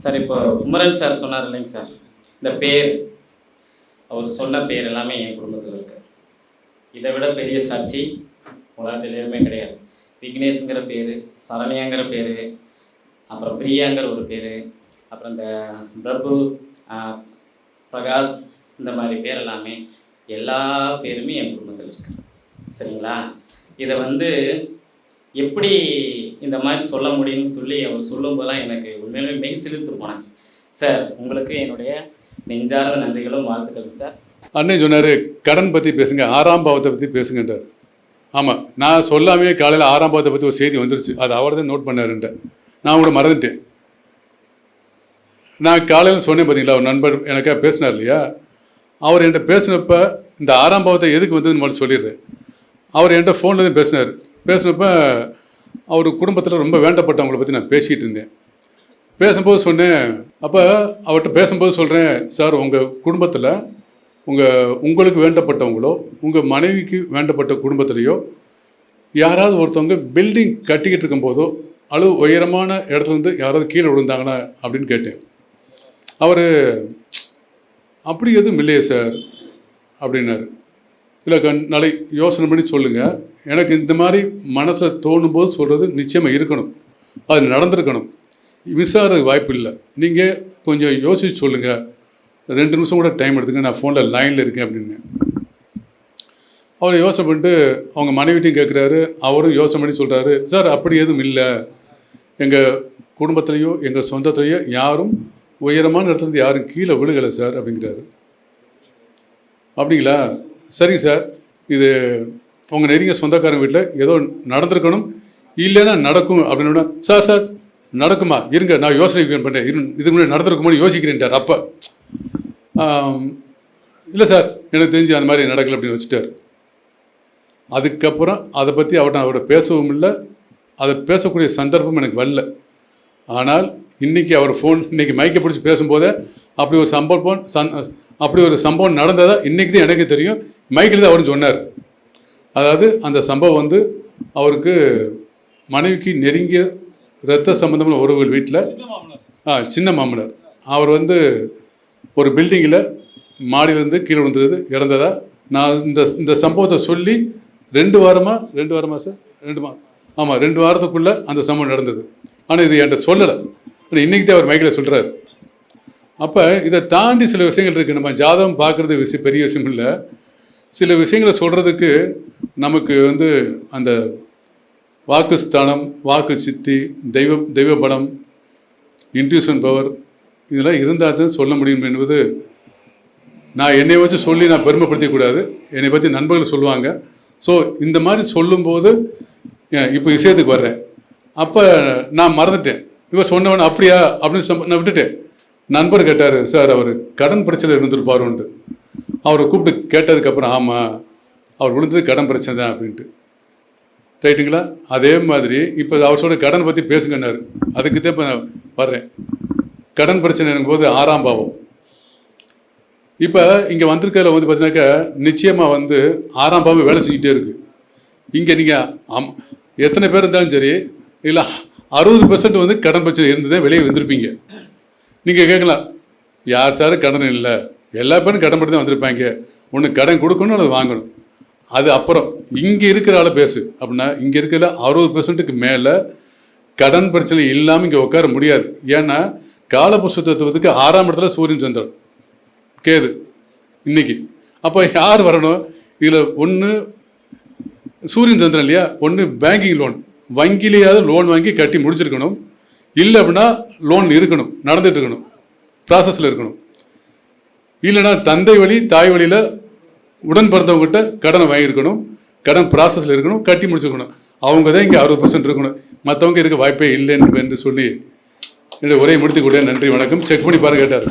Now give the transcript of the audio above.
Sir இப்போ Kumaran sir சொன்னார் இல்லைங்க சார். இந்த பேர் அவர் சொன்ன பேர் எல்லாமே என் குடும்பத்தில் இருக்கு. இதை விட பெரிய சாட்சி உலகத்தில் எதுவுமே கிடையாது. விக்னேஷுங்கிற பேர் சரண்யாங்கிற பேர் அப்புறம் பிரியாங்கிற ஒரு பேர் அப்புறம் இந்த பிரபு பிரகாஷ் இந்த மாதிரி பேர் எல்லாமே எல்லா பேருமே என் குடும்பத்தில் இருக்கு. சரிங்களா? இதை வந்து எப்படி இந்த மாதிரி சொல்ல முடியும்னு சொல்லி அவர் சொல்லும்போதெல்லாம் எனக்கு உண்மையிலுமே மெய் சிலிர்த்து போனாங்க சார் உங்களுக்கு என்னுடைய நெஞ்சார்ந்த நன்றிகளும் வாழ்த்துக்களும் சார் அண்ணே சொன்னார் கடன் பற்றி பேசுங்க ஆறாம் பாவத்தை பற்றி பேசுங்கன்றார். ஆமாம் நான் சொல்லாமே காலையில் ஆறாம் பாவத்தை பற்றி ஒரு செய்தி வந்துருச்சு. அது அவர் தான் நோட் பண்ணாருன்ட்ட. நான் கூட மறந்துட்டேன். நான் காலையில் சொன்னேன் பார்த்தீங்களா ஒரு நண்பர் எனக்காக பேசினார் இல்லையா? அவர் என்கிட்ட பேசினப்ப இந்த ஆறாம் பாவத்தை எதுக்கு வந்ததுன்னு மட்டும் சொல்லிடுறேன். அவர் என்கிட்ட ஃபோனில் தான் பேசினார். பேசினப்ப அவர் குடும்பத்தில் ரொம்ப வேண்டப்பட்டவங்களை பற்றி நான் பேசிகிட்டு இருந்தேன். பேசும்போது சொன்னேன் அப்போ அவர்கிட்ட பேசும்போது சொல்கிறேன் சார் உங்கள் குடும்பத்தில் உங்கள் உங்களுக்கு வேண்டப்பட்டவங்களோ உங்கள் மனைவிக்கு வேண்டப்பட்ட குடும்பத்திலையோ யாராவது ஒருத்தவங்க பில்டிங் கட்டிக்கிட்டு இருக்கும்போதோ அளவு உயரமான இடத்துல இருந்து யாராவது கீழே விழுந்தாங்கன்னா அப்படின்னு கேட்டேன். அவர் அப்படி எதுவும் இல்லையே சார் அப்படின்னாரு. இல்லை கண் நாளை யோசனை பண்ணி சொல்லுங்கள் எனக்கு இந்த மாதிரி மனசை தோணும் போது சொல்கிறது நிச்சயமாக இருக்கணும். அது நடந்திருக்கணும். மிஸ் ஆகிறதுக்கு வாய்ப்பு இல்லை. நீங்கள் கொஞ்சம் யோசிச்சு சொல்லுங்கள் ரெண்டு நிமிஷம் கூட டைம் எடுத்துங்க. நான் ஃபோனில் லைனில் இருக்கேன் அப்படின்னு. அவர் யோசனை பண்ணிட்டு அவங்க மனைவிட்டையும் கேட்குறாரு அவரும் யோசனை பண்ணி சொல்கிறாரு சார் அப்படி எதுவும் இல்லை. எங்கள் குடும்பத்துலேயோ எங்கள் சொந்தத்துலேயோ யாரும் உயரமான இடத்துலேருந்து யாரும் கீழே விழுகலை சார் அப்படிங்கிறாரு. அப்படிங்களா? சரிங்க சார். இது உங்கள் நெருங்கிய சொந்தக்காரங்க வீட்டில் ஏதோ நடந்திருக்கணும் இல்லைன்னா நடக்கும் அப்படின்னு சார் சார் நடக்குமா? இருங்க நான் யோசனை பண்ணேன். இரு இதுக்கு முன்னாடி நடந்திருக்குமோன்னு யோசிக்கிறேன்ட்டார் அப்போ இல்லை சார் எனக்கு தெரிஞ்சு அந்த மாதிரி நடக்கலை அப்படின்னு வச்சுட்டார். அதுக்கப்புறம் அதை பற்றி அவர்கிட்ட அவர்கிட்ட பேசவும் இல்லை. அதை பேசக்கூடிய சந்தர்ப்பம் எனக்கு வரல. ஆனால் இன்றைக்கி அவர் ஃபோன் இன்றைக்கி மைக்கை பிடிச்சி பேசும்போதே அப்படி ஒரு சம்பவம் சந் அப்படி ஒரு சம்பவம் நடந்ததாக இன்றைக்கி தான் எனக்கு தெரியும். மைக்கில் தான் அவரும் சொன்னார். அதாவது அந்த சம்பவம் வந்து அவருக்கு மனைவிக்கு நெருங்கிய இரத்த சம்பந்தமான உறவுகள் வீட்டில் ஆ சின்ன மாமனார். அவர் வந்து ஒரு பில்டிங்கில் மாடியிலேருந்து கீழே விழுந்தது இறந்ததா? நான் இந்த இந்த சம்பவத்தை சொல்லி ரெண்டு வாரமாக ரெண்டு வாரமாக சார்? ரெண்டு மா ஆமாம் ரெண்டு வாரத்துக்குள்ளே அந்த சம்பவம் நடந்தது. ஆனால் இது என்கிட்ட சொல்லலை. ஆனால் இன்றைக்கி தான் அவர் மைக்கில் சொல்கிறாரு அப்போ இதை தாண்டி சில விஷயங்கள் இருக்குது நம்ம ஜாதகம் பார்க்குறது விஷயம் பெரிய விஷயம் இல்லை. சில விஷயங்களை சொல்கிறதுக்கு நமக்கு வந்து அந்த வாக்குஸ்தானம் வாக்கு சித்தி தெய்வ தெய்வ படம் இன்ட்யூஷன் பவர் இதெல்லாம் இருந்தால் தான் சொல்ல முடியும் என்பது நான் என்னை வச்சு சொல்லி நான் பெருமைப்படுத்திக்கூடாது என்னை பற்றி நண்பர்கள் சொல்லுவாங்க. ஸோ இந்த மாதிரி சொல்லும்போது இப்போ விஷயத்துக்கு வர்றேன். அப்போ நான் மறந்துட்டேன். இவர் சொன்னவன் அப்படியா? அப்படின்னு சொன்ன- நான் விட்டுட்டேன். நண்பர் கேட்டார் சார் அவர் கடன் பிரச்சனை இருந்திருப்பாருன்ட்டு. அவரை கூப்பிட்டு கேட்டதுக்கப்புறம் ஆமாம் அவர் விழுந்தது கடன் பிரச்சனை தான் அப்படின்ட்டு. ரைட்டுங்களா? அதே மாதிரி இப்போ அவர் சொல்கிற கடன் பற்றி பேசுங்கன்னாரு. அதுக்கு தான் இப்போ நான் வர்றேன். கடன் பிரச்சனை போது ஆறாம் பாவம். இப்போ இங்கே வந்திருக்கிறதுல வந்து பார்த்தீங்கன்னாக்கா நிச்சயமாக வந்து ஆறாம் பாவம் வேலை செஞ்சுட்டே இருக்கு. இங்கே நீங்கள் அம் எத்தனை பேர் இருந்தாலும் சரி இல்லை அறுபது பெர்சன்ட் வந்து கடன் பிரச்சனை இருந்து தான் வெளியே வந்திருப்பீங்க. நீங்கள் கேட்கலாம் யார் சார் கடன் இல்லை? எல்லா பேரும் கடன் பட்டு தான் வந்திருப்பாங்க. ஒன்று கடன் கொடுக்கணும் அல்லது வாங்கணும். அது அப்புறம் இங்கே இருக்கிற ஆளை பேசு. அப்படின்னா இங்கே இருக்கிற அறுபது பெர்சன்ட்டுக்கு மேலே கடன் பிரச்சனை இல்லாமல் இங்கே உட்கார முடியாது. ஏன்னா காலபுஷ தத்துவத்துக்கு ஆறாம் இடத்துல சூரியன் சந்திரன். கேது. இன்னைக்கு. அப்போ யார் வரணும்? இதில் ஒன்று சூரியன் சந்திரன் இல்லையா? ஒன்று பேங்கிங் லோன் வங்கியிலேயாவது லோன் வாங்கி கட்டி முடிச்சிருக்கணும். இல்லை அப்படின்னா லோன் இருக்கணும். நடந்துட்டு இருக்கணும். ப்ராசஸில் இருக்கணும். இல்லைன்னா தந்தை வழி தாய் வழியில் உடன் பிறந்தவங்ககிட்ட கடனை வாங்கியிருக்கணும் கடன் ப்ராசஸில் இருக்கணும் கட்டி முடிச்சிருக்கணும் அவங்க தான் இங்கே அறுபது பர்சன்ட் இருக்கணும். மற்றவங்க இருக்க வாய்ப்பே இல்லைன்னு என்று சொல்லி என்னுடைய உரையை முடித்துக்கூடிய நன்றி வணக்கம். செக் பண்ணி பாருங்க கேட்டார்.